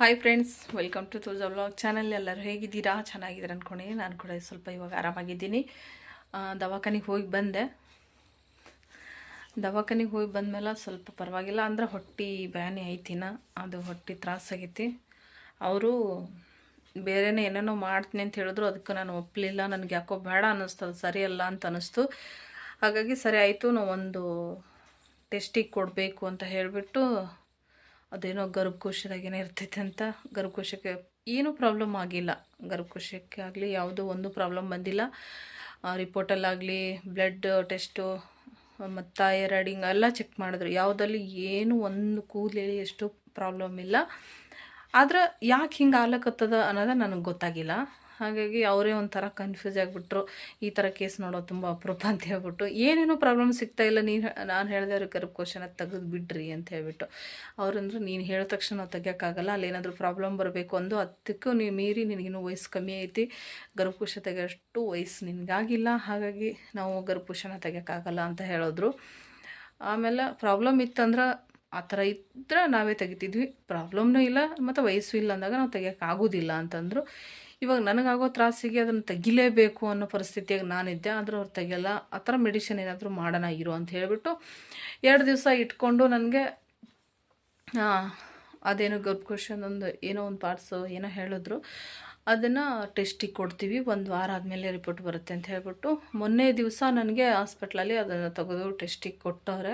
Hi friends welcome to ತೋಜ vlog channel ಎಲ್ಲರೂ ಹೇಗಿದ್ದೀರಾ? ಚೆನ್ನಾಗಿದ್ದೀರಾ ಅಂದ್ಕೊಂಡಿದ್ದೀನಿ ನಾನು ಕೂಡ ಸ್ವಲ್ಪ ಇವಾಗ ಆರಾಮಾಗಿದ್ದೀನಿ. ದವಾಖಾನಿಗೆ ಹೋಗಿ ಬಂದೆ. ದವಾಖಾನಿಗೆ ಹೋಗಿ ಬಂದಮೇಲೆ ಸ್ವಲ್ಪ ಪರವಾಗಿಲ್ಲ. ಅಂದ್ರೆ ಹೊಟ್ಟೆ ಬ್ಯಾನಿ ಐತಿನ ಅದು ಹೊಟ್ಟೆ ತ್ರಾಸಾಗೈತಿ ಅವರು ಬೇರೆನೇ ಏನೇನೋ ಮಾಡ್ತೀನಿ ಅಂತ ಹೇಳಿದ್ರು. ಅದಕ್ಕೆ ನಾನು ಒಪ್ಪಲಿಲ್ಲ ನನಗೆ ಯಾಕೋ ಬೇಡ ಅನ್ನಿಸ್ತದೆ. ಸರಿಯಲ್ಲ ಅಂತ ಅನ್ನಿಸ್ತು. ಹಾಗಾಗಿ ಸರಿ ಆಯಿತು. ನಾವು ಒಂದು ಟೆಸ್ಟಿಗೆ ಕೊಡಬೇಕು ಅಂತ ಹೇಳಿಬಿಟ್ಟು ಅದೇನೋ ಗರ್ಭಕೋಶದಾಗೇನೋ ಇರ್ತೈತೆ ಅಂತ ಗರ್ಭಕೋಶಕ್ಕೆ ಏನೂ ಪ್ರಾಬ್ಲಮ್ ಆಗಿಲ್ಲ. ಗರ್ಭಕೋಶಕ್ಕೆ ಆಗಲಿ ಯಾವುದೂ ಒಂದು ಪ್ರಾಬ್ಲಮ್ ಬಂದಿಲ್ಲ. ರಿಪೋರ್ಟಲ್ಲಾಗಲಿ ಬ್ಲಡ್ ಟೆಸ್ಟು, ಮತ್ತು ಥೈರಾಯ್ಡಿಂಗ್ ಎಲ್ಲ ಚೆಕ್ ಮಾಡಿದ್ರು. ಯಾವುದಲ್ಲಿ ಏನು ಒಂದು ಕೂದಲೇಳಿ ಎಷ್ಟು ಪ್ರಾಬ್ಲಮ್ ಇಲ್ಲ. ಆದ್ರೆ ಯಾಕೆ ಹಿಂಗೆ ಆಗ್ಲಕತ್ತದ ಅನ್ನೋದು ನನಗೆ ಗೊತ್ತಾಗಿಲ್ಲ. ಹಾಗಾಗಿ ಅವರೇ ಒಂಥರ ಕನ್ಫ್ಯೂಸ್ ಆಗಿಬಿಟ್ರು. ಈ ಥರ ಕೇಸ್ ನೋಡೋದು ತುಂಬ ಅಪರೂಪ ಅಂತ ಹೇಳ್ಬಿಟ್ಟು, ಏನೇನೋ ಪ್ರಾಬ್ಲಮ್ ಸಿಗ್ತಾ ಇಲ್ಲ, ನೀನು ನಾನು ಹೇಳಿದೆ ಅವ್ರಿಗೆ ಗರ್ಭಕೋಶನ ತೆಗೆದು ಬಿಡ್ರಿ ಅಂತ ಹೇಳ್ಬಿಟ್ಟು. ಅವ್ರಂದ್ರೆ ನೀನು ಹೇಳಿದ ತಕ್ಷಣ ನಾವು ತೆಗಿಯೋಕ್ಕಾಗಲ್ಲ ಅಲ್ಲಿ ಏನಾದರೂ ಪ್ರಾಬ್ಲಮ್ ಬರಬೇಕು ಅಂದು ಅದಕ್ಕೂ ನೀವು ಮೀರಿ ನಿನಗಿನ್ನೂ ವಯಸ್ಸು ಕಮ್ಮಿ ಐತಿ. ಗರ್ಭಕೋಶ ತೆಗೆಯೋಷ್ಟು ವಯಸ್ಸು ನಿನಗಾಗಿಲ್ಲ, ಹಾಗಾಗಿ ನಾವು ಗರ್ಭಕೋಶನ ತೆಗಿಯೋಕ್ಕಾಗಲ್ಲ ಅಂತ ಹೇಳಿದ್ರು. ಆಮೇಲೆ ಪ್ರಾಬ್ಲಮ್ ಇತ್ತಂದ್ರೆ ಆ ಥರ ಇದ್ದರೆ ನಾವೇ ತೆಗಿತಿದ್ವಿ. ಪ್ರಾಬ್ಲಮ್ನೂ ಇಲ್ಲ, ಮತ್ತು ವಯಸ್ಸು ಇಲ್ಲ ಅಂದಾಗ ನಾವು ತೆಗಿಯೋಕ್ಕಾಗೋದಿಲ್ಲ ಅಂತಂದರು. ಇವಾಗ ನನಗಾಗೋ ತ್ರಾಸಿಗೆ ಅದನ್ನು ತೆಗಿಲೇಬೇಕು ಅನ್ನೋ ಪರಿಸ್ಥಿತಿಯಾಗಿ ನಾನಿದ್ದೆ. ಆದರೂ ಅವ್ರು ತೆಗಿಯಲ್ಲ, ಆ ಥರ ಮೆಡಿಷನ್ ಏನಾದರೂ ಮಾಡೋಣ ಇರು ಅಂತ ಹೇಳಿಬಿಟ್ಟು ಎರಡು ದಿವಸ ಇಟ್ಕೊಂಡು ನನಗೆ ಅದೇನೋ ಗರ್ಭಕೋಶದೊಂದು ಏನೋ ಒಂದು ಪಾರ್ಟ್ಸು ಏನೋ ಹೇಳಿದ್ರು. ಅದನ್ನು ಟೆಸ್ಟಿಗೆ ಕೊಡ್ತೀವಿ. ಒಂದು ವಾರ ಆದಮೇಲೆ ರಿಪೋರ್ಟ್ ಬರುತ್ತೆ ಅಂತ ಹೇಳ್ಬಿಟ್ಟು ಮೊನ್ನೆ ದಿವಸ ನನಗೆ ಹಾಸ್ಪಿಟ್ಲಲ್ಲಿ ಅದನ್ನು ತೆಗೆದು ಟೆಸ್ಟಿಗೆ ಕೊಟ್ಟವ್ರೆ.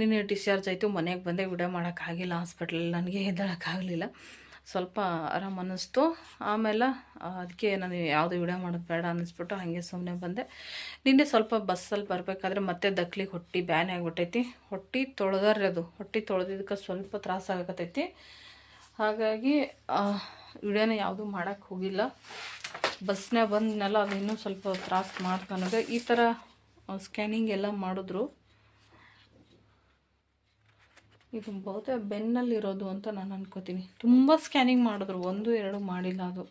ನಿನ್ನೆ ಡಿಸ್ಚಾರ್ಜ್ ಆಯಿತು, ಮನೆಗೆ ಬಂದೆ ವಿಡಿಯೋ ಮಾಡೋಕ್ಕಾಗಿಲ್ಲ ಹಾಸ್ಪಿಟ್ಲಲ್ಲಿ ನನಗೆ ಎದ್ದೇಳೋಕ್ಕಾಗಲಿಲ್ಲ ಸ್ವಲ್ಪ ಆರಾಮ ಅನ್ನಿಸ್ತು. ಆಮೇಲೆ ಅದಕ್ಕೆ ನಾನು ಯಾವುದು ವಿಡಿಯೋ ಮಾಡೋದು ಬೇಡ ಅನ್ನಿಸ್ಬಿಟ್ಟು ಹಾಗೆ ಸುಮ್ಮನೆ ಬಂದೆ. ನಿನ್ನೆ ಸ್ವಲ್ಪ ಬಸ್ಸಲ್ಲಿ ಬರಬೇಕಾದ್ರೆ ಮತ್ತೆ ದಕ್ಲಿಗೆ ಹೊಟ್ಟೆ ಬ್ಯಾನೆ ಆಗಿಬಿಟ್ಟೈತಿ. ಹೊಟ್ಟೆ ತೊಳೆದಾರ್ರಿ ಅದು. ಹೊಟ್ಟೆ ತೊಳೆದಿದ್ದಕ್ಕೆ ಸ್ವಲ್ಪ ತ್ರಾಸ ಹಾಗಾಗಿ ವಿಡಿಯೋನ ಯಾವುದು ಮಾಡೋಕ್ಕೆ ಹೋಗಿಲ್ಲ. ಬಸ್ನೇ ಬಂದನೆಲ್ಲ, ಅದು ಇನ್ನೂ ಸ್ವಲ್ಪ ತ್ರಾಸ ಮಾಡ್ತು ಈ ಥರ ಸ್ಕ್ಯಾನಿಂಗ್ ಎಲ್ಲ ಮಾಡಿದ್ರು. ಇದು ಬಹುತೇಕ ಬೆನ್ನಲ್ಲಿರೋದು ಅಂತ ನಾನು ಅನ್ಕೋತೀನಿ. ತುಂಬ ಸ್ಕ್ಯಾನಿಂಗ್ ಮಾಡಿದ್ರು, ಒಂದು, ಎರಡು ಮಾಡಿಲ್ಲ ಅದು.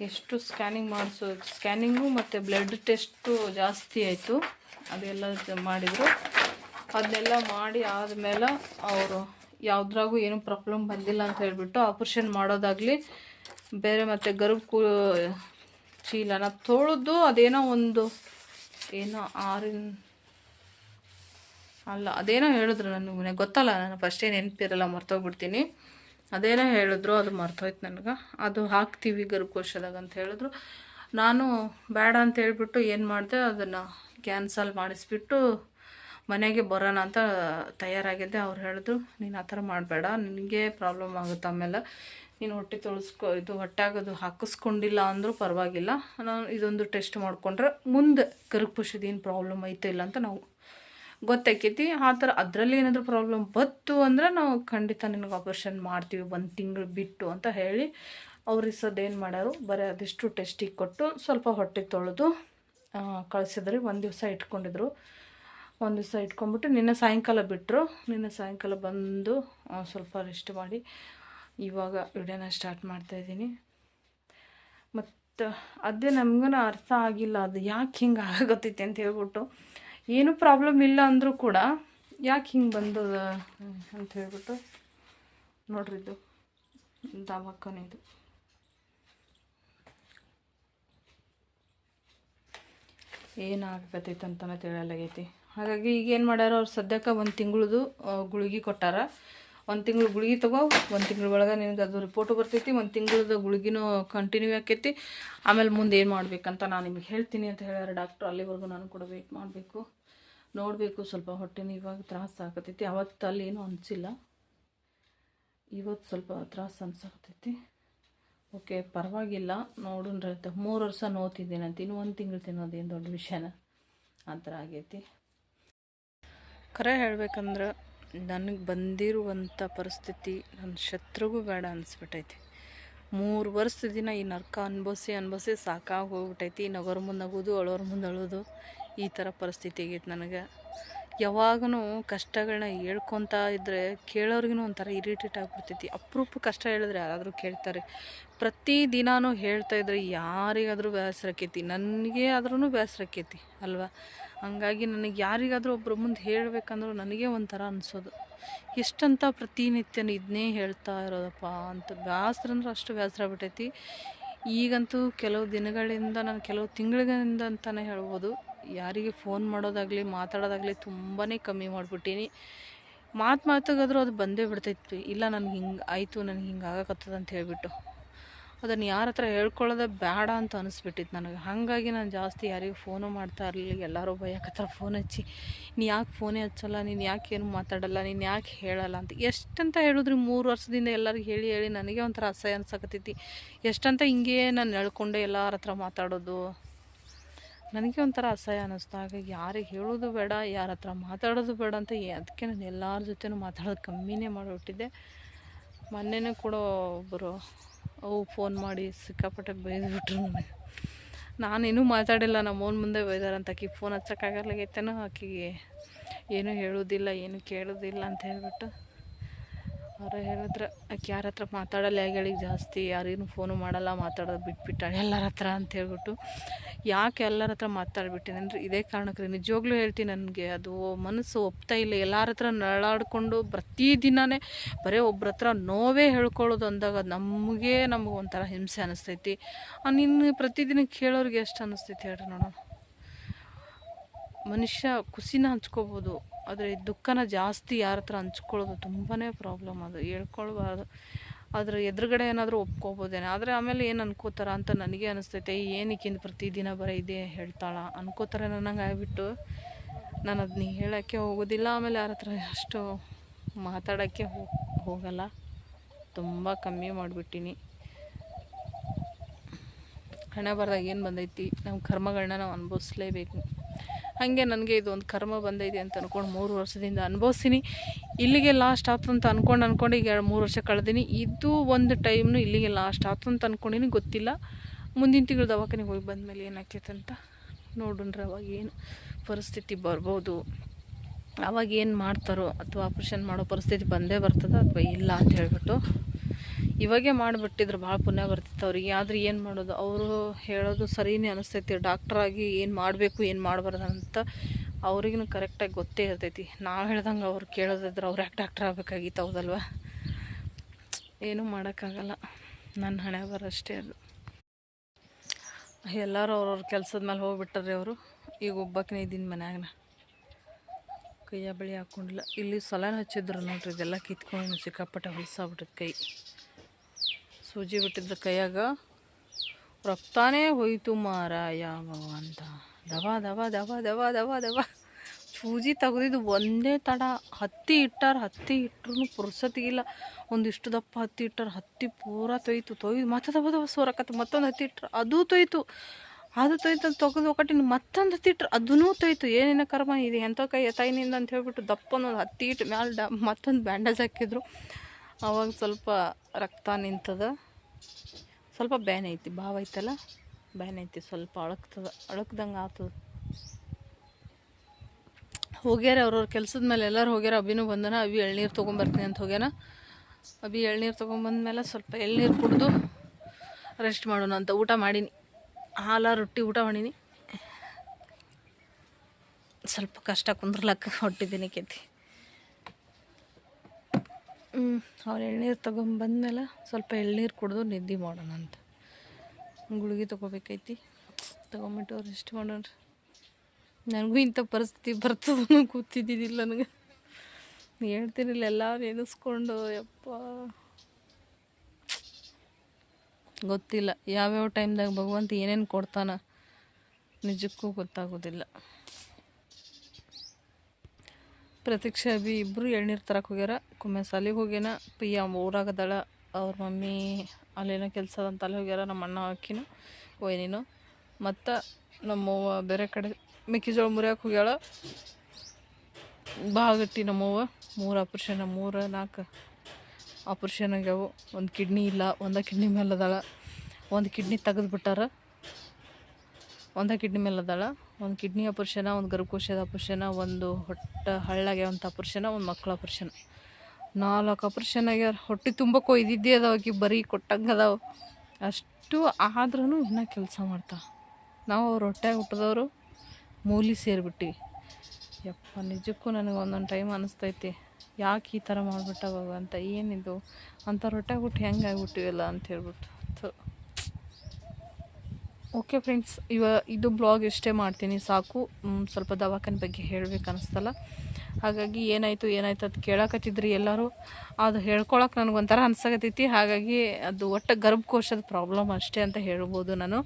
ಎಷ್ಟು ಸ್ಕ್ಯಾನಿಂಗ್ ಮಾಡಿಸೋ ಸ್ಕ್ಯಾನಿಂಗು ಮತ್ತು ಬ್ಲಡ್ ಟೆಸ್ಟು ಜಾಸ್ತಿ ಆಯಿತು. ಅದೆಲ್ಲ ಮಾಡಿದರು. ಅದನ್ನೆಲ್ಲ ಮಾಡಿ ಆದಮೇಲೆ ಅವರು ಯಾವುದ್ರಾಗೂ ಏನೂ ಪ್ರಾಬ್ಲಮ್ ಬಂದಿಲ್ಲ ಅಂತ ಹೇಳಿಬಿಟ್ಟು ಆಪ್ರೇಷನ್ ಮಾಡೋದಾಗಲಿ ಬೇರೆ ಮತ್ತು ಗರ್ಭ ಕೂ, ಚೀಲನ ತೊಳೆದು ಅದೇನೋ ಒಂದು ಏನೋ ಆರಿನ ಅಲ್ಲ, ಅದೇನೋ ಹೇಳಿದ್ರು ನನಗೆ ಗೊತ್ತಲ್ಲ, ನಾನು ಫಸ್ಟೇ ನೆನಪಿರಲ್ಲ, ಮರ್ತೋಗ್ಬಿಡ್ತೀನಿ. ಅದೇನೋ ಹೇಳಿದ್ರು, ಅದು ಮರ್ತೋಯ್ತು ನನಗೆ. ಅದು ಹಾಕ್ತೀವಿ ಗರ್ಭಕೋಶದಾಗ ಅಂತ ಹೇಳಿದ್ರು. ನಾನು ಬೇಡ ಅಂತ ಹೇಳಿಬಿಟ್ಟು ಏನು ಮಾಡಿದೆ, ಅದನ್ನು ಕ್ಯಾನ್ಸಲ್ ಮಾಡಿಸ್ಬಿಟ್ಟು ಮನೆಗೆ ಬರೋಣ ಅಂತ ತಯಾರಾಗಿದ್ದೆ. ಅವ್ರು ಹೇಳಿದ್ರು, ನೀನು ಆ ಥರ ಮಾಡಬೇಡ, ನಿನಗೆ ಪ್ರಾಬ್ಲಮ್ ಆಗುತ್ತೆ ಆಮೇಲೆ. ನೀನು ಹೊಟ್ಟೆ ತೊಳಸ್ಕೊ, ಇದು ಹೊಟ್ಟೆಗದು ಹಾಕಿಸ್ಕೊಂಡಿಲ್ಲ ಅಂದರೂ ಪರವಾಗಿಲ್ಲ. ನಾನು ಇದೊಂದು ಟೆಸ್ಟ್ ಮಾಡಿಕೊಂಡ್ರೆ ಮುಂದೆ ಗರ್ಭಕೋಶದ ಏನು ಪ್ರಾಬ್ಲಮ್ ಐತೆ ಇಲ್ಲ ಅಂತ ನಾವು ಗೊತ್ತಾಕೈತಿ. ಆ ಥರ ಅದರಲ್ಲಿ ಏನಾದರೂ ಪ್ರಾಬ್ಲಮ್ ಬತ್ತು ಅಂದರೆ ನಾವು ಖಂಡಿತ ನಿನಗೆ ಆಪ್ರೇಷನ್ ಮಾಡ್ತೀವಿ, ಒಂದು ತಿಂಗಳು ಬಿಟ್ಟು ಅಂತ ಹೇಳಿ ಅವ್ರಿಗೆ ಸದೇನು ಮಾಡ್ಯಾರು, ಬರೀ ಅದಿಷ್ಟು ಟೆಸ್ಟಿಗೆ ಕೊಟ್ಟು ಸ್ವಲ್ಪ ಹೊಟ್ಟೆ ತೊಳೆದು ಕಳಿಸಿದ್ರಿ. ಒಂದು ದಿವಸ ಇಟ್ಕೊಂಡಿದ್ರು. ಒಂದು ದಿವಸ ಇಟ್ಕೊಂಡ್ಬಿಟ್ಟು ನಿನ್ನೆ ಸಾಯಂಕಾಲ ಬಿಟ್ಟರು ನಿನ್ನೆ ಸಾಯಂಕಾಲ ಬಂದು ಸ್ವಲ್ಪ ರೆಸ್ಟ್ ಮಾಡಿ ಇವಾಗ ವಿಡಿಯೋನ ಸ್ಟಾರ್ಟ್ ಮಾಡ್ತಾಯಿದ್ದೀನಿ ಮತ್ತು ಅದೇ ನಮಗೂ ಅರ್ಥ ಆಗಿಲ್ಲ, ಅದು ಯಾಕೆ ಹಿಂಗೆ ಆಗತ್ತೈತಿ ಅಂತ ಹೇಳ್ಬಿಟ್ಟು. ಏನು ಪ್ರಾಬ್ಲಮ್ ಇಲ್ಲ ಅಂದರೂ ಕೂಡ ಯಾಕೆ ಹಿಂಗೆ ಬಂದದ ಅಂತ ಹೇಳ್ಬಿಟ್ಟು ನೋಡ್ರಿ ಇದು ದವಾಖಾನೆ ಇದು. ಏನಾಗ್ಬೇತೈತೆ ಅಂತಲೇ ತಿಳಿಯಲಾಗೈತಿ. ಹಾಗಾಗಿ ಈಗ ಏನು ಮಾಡ್ಯಾರ ಅವ್ರು ಸದ್ಯಕ್ಕೆ ಒಂದು ತಿಂಗಳದು ಗುಳಿಗೆ ಕೊಟ್ಟಾರ. ಒಂದು ತಿಂಗಳು ಗುಳಿಗೆ ತಗೋ, ಒಂದು ತಿಂಗಳ ಒಳಗೆ ನಿನಗೆ ಅದು ರಿಪೋರ್ಟು ಬರ್ತೈತಿ, ಒಂದು ತಿಂಗಳದ ಗುಳಿಗಿನೂ ಕಂಟಿನ್ಯೂ ಆಕೈತಿ. ಆಮೇಲೆ ಮುಂದೆ ಏನು ಮಾಡಬೇಕಂತ ನಾನು ನಿಮಗೆ ಹೇಳ್ತೀನಿ ಅಂತ ಹೇಳ್ಯಾರ ಡಾಕ್ಟ್ರು ಅಲ್ಲಿವರೆಗೂ ನಾನು ಕೂಡ ವೆಯ್ಟ್ ಮಾಡಬೇಕು. ನೋಡಬೇಕು ಸ್ವಲ್ಪ ಹೊಟ್ಟೆನ ಇವಾಗ ತ್ರಾಸ ಆಗತೈತಿ ಅವತ್ತು ಅಲ್ಲಿ ಏನೂ ಅನಿಸಿಲ್ಲ. ಇವತ್ತು ಸ್ವಲ್ಪ ತ್ರಾಸ ಅನ್ಸಕತ್ತೈತಿ ಓಕೆ, ಪರವಾಗಿಲ್ಲ. ನೋಡೋಣ್ರಿ ಅಂತ ಮೂರು ವರ್ಷ ನೋತಿದ್ದೀನಂತ ಇನ್ನು ಒಂದು ತಿಂಗಳು ತಿನ್ನೋದೇನು ದೊಡ್ಡ ವಿಷಯನ. ಆ ಥರ ಆಗೈತಿ. ಖರೆ ಹೇಳ್ಬೇಕಂದ್ರೆ ನನಗೆ ಬಂದಿರುವಂಥ ಪರಿಸ್ಥಿತಿ ನನ್ನ ಶತ್ರುಗೂ ಬೇಡ ಅನಿಸ್ಬಿಟ್ಟೈತಿ ಮೂರು ವರ್ಷದ ದಿನ ಈ ನರ್ಕ ಅನ್ಭವಿಸಿ ಅನ್ಭವಿಸಿ ಸಾಕಾಗಿ ಹೋಗ್ಬಿಟ್ಟೈತಿ ನಗೋರ ಮುಂದೆ ನಗೋದು, ಅಳೋರ ಮುಂದೆ ಅಳೋದು ಈ ಥರ ಪರಿಸ್ಥಿತಿ ಆಗೈತೆ ನನಗೆ. ಯಾವಾಗೂ ಕಷ್ಟಗಳನ್ನ ಹೇಳ್ಕೊತಾ ಇದ್ದರೆ ಕೇಳೋರಿಗೂ ಒಂಥರ ಇರಿಟೇಟ್ ಆಗಿಬಿಡ್ತೈತಿ. ಅಪರೂಪ ಕಷ್ಟ ಹೇಳಿದ್ರೆ ಯಾರಾದರೂ ಕೇಳ್ತಾರೆ. ಪ್ರತಿ ದಿನಾನೂ ಹೇಳ್ತಾ ಇದ್ದರೆ ಯಾರಿಗಾದರೂ ಬೇಸರಕ್ಕೈತಿ ನನಗೆ ಆದ್ರೂ ಬೇಸರಕ್ಕೈತಿ ಅಲ್ವಾ? ಹಂಗಾಗಿ ನನಗೆ ಯಾರಿಗಾದರೂ ಒಬ್ಬರು ಮುಂದೆ ಹೇಳಬೇಕಂದ್ರೂ ನನಗೆ ಒಂಥರ ಅನಿಸೋದು. ಎಷ್ಟಂತ ಪ್ರತಿನಿತ್ಯ ಇದನ್ನೇ ಹೇಳ್ತಾ ಇರೋದಪ್ಪ ಅಂತ ಬೇಸರ ಅಂದ್ರೆ ಅಷ್ಟು ಬೇಸರ ಬಿಟ್ಟೈತಿ ಈಗಂತೂ ಕೆಲವು ದಿನಗಳಿಂದ, ನಾನು ಕೆಲವು ತಿಂಗಳಿಂದ ಅಂತಲೇ ಹೇಳ್ಬೋದು. ಯಾರಿಗೆ ಫೋನ್ ಮಾಡೋದಾಗಲಿ, ಮಾತಾಡೋದಾಗಲಿ ತುಂಬಾ ಕಮ್ಮಿ ಮಾಡಿಬಿಟ್ಟೀನಿ. ಮಾತು ಮಾತಾಗಾದ್ರೂ ಅದು ಬಂದೇ ಬಿಡ್ತೈತಿ ಇಲ್ಲ, ನನಗೆ ಹಿಂಗೆ ಆಯಿತು, ನನಗೆ ಹಿಂಗೆ ಆಗಕತ್ತದ ಅಂತ ಹೇಳಿಬಿಟ್ಟು. ಅದನ್ನು ಯಾರ ಹತ್ರ ಹೇಳ್ಕೊಳ್ಳೋದೇ ಬೇಡ ಅಂತ ಅನಿಸ್ಬಿಟ್ಟಿತ್ತು ನನಗೆ. ಹಾಗಾಗಿ ನಾನು ಜಾಸ್ತಿ ಯಾರಿಗೂ ಫೋನು ಮಾಡ್ತಾ ಇರಲಿಲ್ಲ. ಎಲ್ಲರೂ ಭಯಕತ್ತಾರ ಫೋನ್ ಹಚ್ಚಿ. ನೀನು ಯಾಕೆ ಫೋನೇ ಹಚ್ಚಲ್ಲ? ನೀನು ಯಾಕೆ ಏನು ಮಾತಾಡಲ್ಲ? ನೀನು ಯಾಕೆ ಹೇಳಲ್ಲ ಅಂತ. ಎಷ್ಟಂತ ಹೇಳಿದ್ರಿ ಮೂರು ವರ್ಷದಿಂದ ಎಲ್ಲರಿಗೂ ಹೇಳಿ ಹೇಳಿ ನನಗೆ ಒಂಥರ ಅಸಹ್ಯ ಅನ್ಸಕತ್ತೈತಿ. ಎಷ್ಟಂತ ಹಿಂಗೆ ನಾನು ಹೇಳ್ಕೊಂಡೆ ಎಲ್ಲರ ಹತ್ರ ಮಾತಾಡೋದು. ನನಗೆ ಒಂಥರ ಅಸಹ್ಯ ಅನ್ನಿಸ್ತು. ಹಾಗಾಗಿ ಯಾರಿಗೆ ಹೇಳೋದು ಬೇಡ, ಯಾರ ಹತ್ರ ಮಾತಾಡೋದು ಬೇಡ ಅಂತ ಅದಕ್ಕೆ ನಾನು ಎಲ್ಲರ ಜೊತೆನೂ ಮಾತಾಡೋದು ಕಮ್ಮಿನೇ ಮಾಡಿಬಿಟ್ಟಿದ್ದೆ. ಮೊನ್ನೆನೂ ಕೂಡ ಒಬ್ಬರು ಅವು ಫೋನ್ ಮಾಡಿ ಸಿಕ್ಕಾಪಟ್ಟೆ ಬೈದ್ಬಿಟ್ರು ನನಗೆ ನಾನೇನೂ ಮಾತಾಡಿಲ್ಲ, ನಮ್ಮ ಮುಂದೆ ಬೈದಾರಂತ. ಆಕಿಗೆ ಫೋನ್ ಹಚ್ಚೋಕ್ಕಾಗಲ್ಲಾಗೈತೇನೋ, ಆಕಿಗೆ ಏನೂ ಹೇಳೋದಿಲ್ಲ, ಏನೂ ಕೇಳೋದಿಲ್ಲ ಅಂತ ಹೇಳ್ಬಿಟ್ಟು. ಅವರು ಹೇಳಿದ್ರೆ ಆಕೆ ಯಾರ ಹತ್ರ ಮಾತಾಡಲ್ಲ? ಹೇಗಳಿಗೆ ಜಾಸ್ತಿ? ಯಾರೇನು ಫೋನು ಮಾಡಲ್ಲ? ಮಾತಾಡೋದು ಬಿಟ್ಬಿಟ್ಟಾಳೆ ಎಲ್ಲರ ಹತ್ರ ಅಂತ ಹೇಳ್ಬಿಟ್ಟು, ಯಾಕೆ ಎಲ್ಲರ ಹತ್ರ ಮಾತಾಡ್ಬಿಟ್ಟಿನಿ? ಅಂದರೆ ಇದೇ ಕಾರಣಕ್ಕೆ ನಿಜವಾಗ್ಲೂ ಹೇಳ್ತೀನಿ ನನಗೆ, ಅದು ಮನಸ್ಸು ಒಪ್ತಾ ಇಲ್ಲ. ಎಲ್ಲರ ಹತ್ರ ನರಳಾಡ್ಕೊಂಡು ಪ್ರತಿದಿನವೇ ಬರೀ ಒಬ್ರ ಹತ್ರ ನೋವೇ ಹೇಳ್ಕೊಳ್ಳೋದು ಅಂದಾಗ ನಮಗೆ ನಮಗೆ ಒಂಥರ ಹಿಂಸೆ ಅನಿಸ್ತೈತಿ. ನಿನ್ನ ಪ್ರತಿದಿನ ಕೇಳೋರಿಗೆ ಎಷ್ಟು ಅನಿಸ್ತೈತಿ ಹೇಳ್ರಿ ನೋಡೋಣ. ಮನುಷ್ಯ ಖುಷಿನ ಹಂಚ್ಕೋಬೋದು. ಆದರೆ ದುಃಖನ ಜಾಸ್ತಿ ಯಾರ ಹತ್ರ ಹಂಚ್ಕೊಳ್ಳೋದು ತುಂಬಾ ಪ್ರಾಬ್ಲಮ್ ಅದು. ಹೇಳ್ಕೊಳ್ಬಾರ್ದು. ಅದ್ರ ಎದುರುಗಡೆ ಏನಾದರೂ ಒಪ್ಕೋಬೋದೇನೆ. ಆದರೆ ಆಮೇಲೆ ಏನು ಅನ್ಕೋತಾರ ಅಂತ ನನಗೆ ಅನಿಸ್ತೈತೆ ಏನಕ್ಕಿಂತ ಪ್ರತಿದಿನ ಬರೀ ಇದೇ ಹೇಳ್ತಾಳ? ಅನ್ಕೋತಾರೆ ನನಗೆ ಆಗಿಬಿಟ್ಟು. ನಾನು ಅದನ್ನ ಹೇಳೋಕ್ಕೆ ಹೋಗೋದಿಲ್ಲ. ಆಮೇಲೆ ಯಾರ ಹತ್ರ ಅಷ್ಟು ಮಾತಾಡೋಕ್ಕೆ ಹೋಗಲ್ಲ. ತುಂಬ ಕಮ್ಮಿ ಮಾಡಿಬಿಟ್ಟಿನಿ. ಹಣ ಬರ್ದಾಗ ಏನು ಬಂದೈತಿ? ನಮ್ಮ ಕರ್ಮಗಳನ್ನ ನಾವು ಅನುಭವಿಸ್ಲೇಬೇಕು. ಹಾಗೆ ನನಗೆ ಇದು ಒಂದು ಕರ್ಮ ಬಂದೈತಿ ಅಂತ ಅಂದ್ಕೊಂಡು ಮೂರು ವರ್ಷದಿಂದ ಅನುಭವಿಸ್ತೀನಿ. ಇಲ್ಲಿಗೆ ಲಾಸ್ಟ್ ಆಯ್ತು ಅಂತ ಅಂದ್ಕೊಂಡು ಅಂದ್ಕೊಂಡು ಈಗ ಎರಡು ಮೂರು ವರ್ಷ ಕಳೆದೀನಿ. ಇದು ಒಂದು ಟೈಮ್ನು ಇಲ್ಲಿಗೆ ಲಾಸ್ಟ್ ಆಯ್ತು ಅಂತ ಅನ್ಕೊಂಡಿನಿ, ಗೊತ್ತಿಲ್ಲ. ಮುಂದಿನ ತಿಂಗಳು ದವಾಖಾನೆಗೆ ಹೋಗಿ ಬಂದಮೇಲೆ ಏನಾಗ್ತೈತೆ ಅಂತ ನೋಡೋಣ್ರಿ ಅವಾಗ ಏನು ಪರಿಸ್ಥಿತಿ ಬರ್ಬೋದು. ಅವಾಗ ಏನು ಮಾಡ್ತಾರೋ ಅಥವಾ ಆಪ್ರೇಷನ್ ಮಾಡೋ ಪರಿಸ್ಥಿತಿ ಬಂದೇ ಬರ್ತದ ಅಥವಾ ಇಲ್ಲ ಅಂತ ಹೇಳ್ಬಿಟ್ಟು. ಇವಾಗೆ ಮಾಡಿಬಿಟ್ಟಿದ್ರು, ಭಾಳ ಪುಣ್ಯ ಬರ್ತಿತ್ತು ಅವ್ರಿಗೆ. ಆದ್ರೆ ಏನು ಮಾಡೋದು? ಅವರು ಹೇಳೋದು ಸರಿನೇ ಅನಿಸ್ತೈತಿ. ಡಾಕ್ಟ್ರಾಗಿ ಏನು ಮಾಡಬೇಕು, ಏನು ಮಾಡಬಾರ್ದು ಅಂತ ಅವ್ರಿಗೂ ಕರೆಕ್ಟಾಗಿ ಗೊತ್ತೇ ಇರ್ತೈತಿ. ನಾವು ಹೇಳ್ದಂಗೆ ಅವ್ರು ಕೇಳೋದಿದ್ರೆ ಅವ್ರು ಯಾಕೆ ಡಾಕ್ಟ್ರ್ ಆಗಬೇಕಾಗಿತ್ತು ಹೌದಲ್ವ? ಏನೂ ಮಾಡೋಕ್ಕಾಗಲ್ಲ. ನನ್ನ ಹಣೆ ಬರೋಷ್ಟೇ ಅದು. ಎಲ್ಲರೂ ಅವ್ರವ್ರ ಕೆಲಸದ ಮೇಲೆ ಹೋಗ್ಬಿಟ್ಟಾರೆ ಅವರು. ಈಗ ಒಬ್ಬಕ್ಕನೇ ಇದ್ದೀನಿ ಮನ್ಯಾಗನ. ಕೈಯ ಬಳಿ ಹಾಕ್ಕೊಂಡಿಲ್ಲ ಇಲ್ಲಿ ಸಲನ ಹಚ್ಚಿದ್ರು ನೋಡ್ರಿ, ಇದೆಲ್ಲ ಕಿತ್ಕೊಂಡು ಸಿಕ್ಕಾಪಟ್ಟೆ ಹೊಲಸಾಗ್ಬಿಟ್ಟದ ಕೈ. ಸೂಜಿ ಬಿಟ್ಟಿದ್ದ ಕೈಯಾಗ ರಕ್ತಾನೇ ಹೋಯ್ತು ಮಾರಾಯ ಅಂತ ದವ ದವ ದವ ದವ ದವ ದವ. ಸೂಜಿ ತೆಗೆದಿದ್ದು ಒಂದೇ ತಡ. ಹತ್ತಿ ಇಟ್ಟಾರ, ಹತ್ತಿ ಇಟ್ರು ಪುರ್ಸತಿಗಿಲ್ಲ. ಒಂದಿಷ್ಟು ದಪ್ಪ ಹತ್ತಿ ಇಟ್ಟಾರ, ಹತ್ತಿ ಪೂರ ತೊಯ್ತು, ತೊಯ್ದು ಮತ್ತೆ ದವ ದವ ಸೋರಕತ್ತ, ಮತ್ತೊಂದು ಹತ್ತಿ ಇಟ್ರು, ಅದು ತೊಯ್ತು. ಅದು ತೊಯ್ತು ತೊಗೆದು ಒಕಟಿನ ಮತ್ತೊಂದು ಹತ್ತಿ ಇಟ್ರು ಅದೂ ತೊಯ್ತು. ಏನೇನ ಕರ್ಮ, ಇದೆ ಎಂಥ ಕೈ ಎತ್ತಾಯಿನಿಂದ ಅಂತ ಹೇಳ್ಬಿಟ್ಟು ದಪ್ಪನೊಂದು ಹತ್ತಿ ಇಟ್ಟು ಮ್ಯಾಲೆ ಡ ಮತ್ತೊಂದು ಬ್ಯಾಂಡೇಜ್ ಹಾಕಿದ್ರು. ಅವಾಗ ಸ್ವಲ್ಪ ರಕ್ತ ನಿಂತದ. ಸ್ವಲ್ಪ ಬ್ಯಾನ್ ಐತಿ, ಭಾವ ಐತಲ್ಲ? ಬ್ಯಾನ್ ಐತಿ, ಸ್ವಲ್ಪ ಅಳಕ್ತದ, ಅಳಕ್ದಂಗೆ ಆಗ್ತದ. ಹೋಗ್ಯಾರ ಅವ್ರವ್ರ ಕೆಲಸದ ಮೇಲೆ ಎಲ್ಲರೂ ಹೋಗ್ಯಾರ ಅಭಿನೂ ಬಂದನ, ಅಭಿ ಎಳ್ನೀರು ತೊಗೊಂಬರ್ತೀನಿ ಅಂತ ಹೋಗ್ಯಾನ. ಅಭಿ ಎಳ್ನೀರು ತೊಗೊಂಬಂದ್ಮೇಲೆ ಸ್ವಲ್ಪ ಎಳ್ನೀರು ಕುಡಿದು ರೆಸ್ಟ್ ಮಾಡೋಣ ಅಂತ ಊಟ ಮಾಡೀನಿ. ಹಾಲ, ರೊಟ್ಟಿ ಊಟ ಮಾಡೀನಿ. ಸ್ವಲ್ಪ ಕಷ್ಟ ಕುಂದ್ರಲಕ್ಕ, ಹೊಟ್ಟಿದ್ದೀನಿ ಕೆತ್ತಿ ಅವ್ರು ಎಳ್ನೀರು ತೊಗೊಂಬಂದ್ಮೇಲೆ ಸ್ವಲ್ಪ ಎಳ್ನೀರು ಕುಡಿದು ನಿದ್ದೆ ಮಾಡೋಣ ಅಂತ. ಗುಳಿಗೆ ತೊಗೋಬೇಕೈತಿ ತೊಗೊಂಬಿಟ್ಟು ರೆಸ್ಟ್ ಮಾಡೋಣ ನನಗೂ ಇಂಥ ಪರಿಸ್ಥಿತಿ ಬರ್ತದ ಕೂತಿದ್ದಿದ್ದಿಲ್ಲ ನನಗೆ. ಹೇಳ್ತಿರಲಿಲ್ಲ ಎಲ್ಲರೂ ಎನಿಸ್ಕೊಂಡು ಯಪ್ಪ. ಗೊತ್ತಿಲ್ಲ, ಯಾವ್ಯಾವ ಟೈಮ್ದಾಗ ಭಗವಂತ ಏನೇನು ಕೊಡ್ತಾನ, ನಿಜಕ್ಕೂ ಗೊತ್ತಾಗೋದಿಲ್ಲ. ಪ್ರತೀಕ್ಷಾ ಬಿ ಇಬ್ಬರು ಎಳ್ನೀರು ತರಕ್ಕೆ ಹೋಗ್ಯಾರ. ಕುಮ್ಮೆ ಸಾಲಿಗೆ ಹೋಗ್ಯಾನ. ಪಿಯ ಊರಾಗದಾಳ. ಅವ್ರ ಮಮ್ಮಿ ಅಲ್ಲೇನೋ ಕೆಲಸ ಅಂತ ಅಲ್ಲಿ ಹೋಗ್ಯಾರ ನಮ್ಮ ಅಣ್ಣ ಅಕ್ಕಿನ ಓಯ್ನೇನು ಮತ್ತು ನಮ್ಮವ್ವ ಬೇರೆ ಕಡೆ ಮೆಕ್ಕೆಜೋಳ ಮುರಿಯಕ್ಕೆ ಹೋಗ್ಯಾಳ. ಬಾಗಟ್ಟಿ ನಮ್ಮವ್ವ ಮೂರು ಆಪ್ರೇಷನ್, ಮೂರು ನಾಲ್ಕು ಆಪ್ರೇಷನ್ ಆಗ್ಯಾವು. ಒಂದು ಕಿಡ್ನಿ ಇಲ್ಲ, ಒಂದು ಕಿಡ್ನಿ ಮೇಲೆ ಅದಾಳ. ಒಂದು ಕಿಡ್ನಿ ತೆಗೆದು ಬಿಟ್ಟಾರ. ಒಂದು ಕಿಡ್ನಿ ಮೇಲೆ ಅದಾಳ. ಒಂದು ಕಿಡ್ನಿ ಆಪರೇಷನ ಒಂದು ಗರ್ಭಕೋಶದ ಆಪರೇಷನ ಒಂದು ಹೊಟ್ಟೆ ಹಳ್ಳಾಗ್ಯಾವಂಥ ಆಪರೇಷನ ಒಂದು ಮಕ್ಕಳ ಅಪರ್ಷನ ನಾಲ್ಕು ಆಪರೇಷನ್ ಆಗ್ಯಾರ. ಹೊಟ್ಟೆ ತುಂಬ ಕೊಯ್ದಿದ್ದೇ ಅದಾವ ಬರೀ ಕೊಟ್ಟಂಗೆ ಅದಾವ. ಅಷ್ಟು ಆದ್ರೂ ಇನ್ನೂ ಕೆಲಸ ಮಾಡ್ತಾವ ನಾವು ಅವ್ರ ಹೊಟ್ಟೆ ಹುಟ್ಟಿದವರು ಮೂಲಿ ಸೇರಿಬಿಟ್ಟಿವಿ ಯಪ್ಪ, ನಿಜಕ್ಕೂ ನನಗೆ ಒಂದೊಂದು ಟೈಮ್ ಅನಿಸ್ತೈತಿ. ಯಾಕೆ ಈ ಥರ ಮಾಡಿಬಿಟ್ಟವಾಗ ಅಂತ ಏನಿದು? ಅಂಥ ರೊಟ್ಟೆ ಹುಟ್ಟು ಹೆಂಗೆ ಆಗಿಬಿಟ್ಟಿವಲ್ಲ ಅಂತ ಹೇಳ್ಬಿಟ್ಟು. ಓಕೆ ಫ್ರೆಂಡ್ಸ್ ಇವ ಇದು ಬ್ಲಾಗ್ ಇಷ್ಟೇ ಮಾಡ್ತೀನಿ ಸಾಕು. ಸ್ವಲ್ಪ ದವಾಖಾನೆ ಬಗ್ಗೆ ಹೇಳ್ಬೇಕು ಅನಿಸ್ತಲ್ಲ. ಹಾಗಾಗಿ ಏನಾಯಿತು, ಏನಾಯ್ತು ಅದು ಕೇಳಕತ್ತಿದ್ರಿ ಎಲ್ಲರೂ. ಅದು ಹೇಳ್ಕೊಳಕ್ಕೆ ನನಗೊಂಥರ ಅನ್ಸಕತ್ತೈತಿ. ಹಾಗಾಗಿ ಅದು ಒಟ್ಟು ಗರ್ಭಕೋಶದ ಪ್ರಾಬ್ಲಮ್ ಅಷ್ಟೇ ಅಂತ ಹೇಳ್ಬೋದು ನಾನು.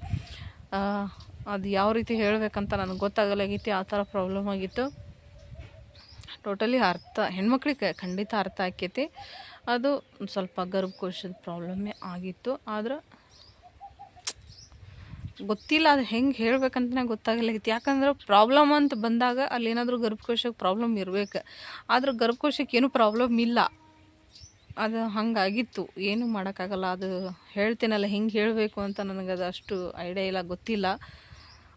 ಅದು ಯಾವ ರೀತಿ ಹೇಳಬೇಕಂತ ನನಗೆ ಗೊತ್ತಾಗಲಾಗೈತಿ, ಆ ಥರ ಪ್ರಾಬ್ಲಮ್ ಆಗಿತ್ತು. ಟೋಟಲಿ ಅರ್ಥ, ಹೆಣ್ಮಕ್ಳಿಗೆ ಖಂಡಿತ ಅರ್ಥ ಆಕೈತಿ. ಅದು ಸ್ವಲ್ಪ ಗರ್ಭಕೋಶದ ಪ್ರಾಬ್ಲಮ್ಮೇ ಆಗಿತ್ತು. ಆದ್ರೆ ಗೊತ್ತಿಲ್ಲ, ಅದು ಹೆಂಗೆ ಹೇಳ್ಬೇಕಂತನೇ ಗೊತ್ತಾಗಲಾಗಿತ್ತು ಯಾಕಂದ್ರೆ ಪ್ರಾಬ್ಲಮ್ ಅಂತ ಬಂದಾಗ ಅಲ್ಲಿ ಏನಾದರೂ ಗರ್ಭಕೋಶಕ್ಕೆ ಪ್ರಾಬ್ಲಮ್ ಇರಬೇಕು. ಆದ್ರೆ ಗರ್ಭಕೋಶಕ್ಕೆ ಏನೂ ಪ್ರಾಬ್ಲಮ್ ಇಲ್ಲ. ಅದು ಹಂಗಾಗಿತ್ತು. ಏನೂ ಮಾಡೋಕ್ಕಾಗಲ್ಲ. ಅದು ಹೇಳ್ತೀನಲ್ಲ, ಹೆಂಗೆ ಹೇಳಬೇಕು ಅಂತ ನನಗೆ ಅದು ಅಷ್ಟು ಐಡಿಯಾ ಇಲ್ಲ, ಗೊತ್ತಿಲ್ಲ.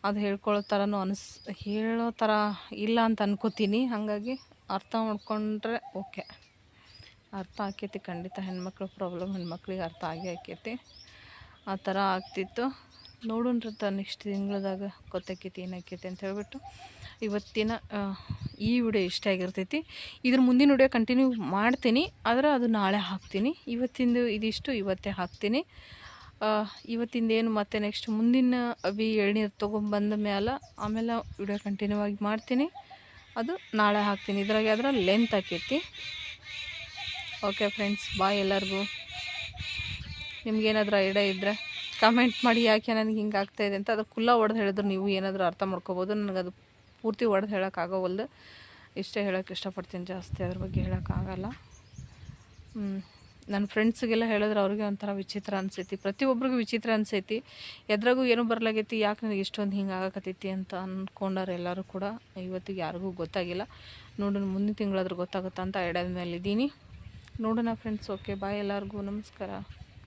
ಅದು ಹೇಳ್ಕೊಳ್ಳೋ ಥರನೂ ಅನಿಸ್, ಹೇಳೋ ಥರ ಇಲ್ಲ ಅಂತ ಅನ್ಕೋತೀನಿ. ಹಾಗಾಗಿ ಅರ್ಥ ಮಾಡ್ಕೊಂಡ್ರೆ ಓಕೆ. ಅರ್ಥ ಆಕೈತಿ ಖಂಡಿತ. ಹೆಣ್ಮಕ್ಳ ಪ್ರಾಬ್ಲಮ್ ಹೆಣ್ಮಕ್ಳಿಗೆ ಅರ್ಥ ಆಗೇ ಆಕೈತಿ. ಆ ಥರ ಆಗ್ತಿತ್ತು. ನೋಡೋಣ್ರತ್ತ ನೆಕ್ಸ್ಟ್ ತಿಂಗಳದಾಗ ಗೊತ್ತಾಕೈತಿ ಏನಾಕೈತಿ ಅಂತ ಹೇಳ್ಬಿಟ್ಟು ಇವತ್ತಿನ ಈ ವಿಡಿಯೋ ಇಷ್ಟ ಆಗಿರ್ತೈತಿ. ಇದ್ರ ಮುಂದಿನ ವಿಡಿಯೋ ಕಂಟಿನ್ಯೂ ಮಾಡ್ತೀನಿ, ಆದರೆ ಅದು ನಾಳೆ ಹಾಕ್ತೀನಿ. ಇವತ್ತಿಂದು ಇದಿಷ್ಟು, ಇವತ್ತೇ ಹಾಕ್ತೀನಿ. ಇವತ್ತಿಂದ ಏನು ಮತ್ತೆ ನೆಕ್ಸ್ಟ್ ಮುಂದಿನ ಅವಿ ಎಳ್ನೀರು ತೊಗೊಂಬಂದ ಮೇಲೆ ಆಮೇಲೆ ವಿಡಿಯೋ ಕಂಟಿನ್ಯೂ ಆಗಿ ಮಾಡ್ತೀನಿ. ಅದು ನಾಳೆ ಹಾಕ್ತೀನಿ. ಇದ್ರಾಗೆ ಅದರ ಲೆಂತ್ ಹಾಕೈತಿ ಓಕೆ ಫ್ರೆಂಡ್ಸ್ ಬಾಯ್ ಎಲ್ಲರಿಗೂ. ನಿಮ್ಗೇನಾದ್ರೂ ಐಡಿಯಾ ಇದ್ದರೆ ಕಮೆಂಟ್ ಮಾಡಿ ಯಾಕೆ ನನಗೆ ಹಿಂಗೆ ಆಗ್ತಾಯಿದೆ ಅಂತ ಅದು ಕುಲ್ಲ ಹೊಡೆದು ಹೇಳಿದ್ರು. ನೀವು ಏನಾದರೂ ಅರ್ಥ ಮಾಡ್ಕೋಬೋದು. ನನಗೆ ಅದು ಪೂರ್ತಿ ಹೊಡೆದು ಹೇಳೋಕ್ಕಾಗೋವಲ್ದು ಇಷ್ಟೇ ಹೇಳೋಕ್ಕೆ ಇಷ್ಟಪಡ್ತೀನಿ ಜಾಸ್ತಿ. ಅದ್ರ ಬಗ್ಗೆ ಹೇಳೋಕ್ಕಾಗಲ್ಲ. ನನ್ನ ಫ್ರೆಂಡ್ಸಿಗೆಲ್ಲ ಹೇಳಿದ್ರೆ ಅವ್ರಿಗೆ ಒಂಥರ ವಿಚಿತ್ರ ಅನಿಸೈತಿ. ಪ್ರತಿಯೊಬ್ಬರಿಗೂ ವಿಚಿತ್ರ ಅನಿಸೈತಿ. ಎದ್ರಾಗೂ ಏನು ಬರಲಾಗೈತಿ. ಯಾಕೆ ನನಗೆ ಇಷ್ಟೊಂದು ಹಿಂಗೆ ಆಗಕತ್ತೈತಿ ಅಂತ ಅಂದ್ಕೊಂಡಾರೆ ಎಲ್ಲರೂ ಕೂಡ. ಇವತ್ತಿಗೆ ಯಾರಿಗೂ ಗೊತ್ತಾಗಿಲ್ಲ. ನೋಡೋಣ ಮುಂದಿನ ತಿಂಗಳಾದ್ರೂ ಗೊತ್ತಾಗುತ್ತಾ ಅಂತ ಐಡಿಯಾದ ಮೇಲೆ ಇದ್ದೀನಿ ನೋಡೋಣ ಫ್ರೆಂಡ್ಸ್ ಓಕೆ ಬಾಯ್ ಎಲ್ಲರಿಗೂ. ನಮಸ್ಕಾರ.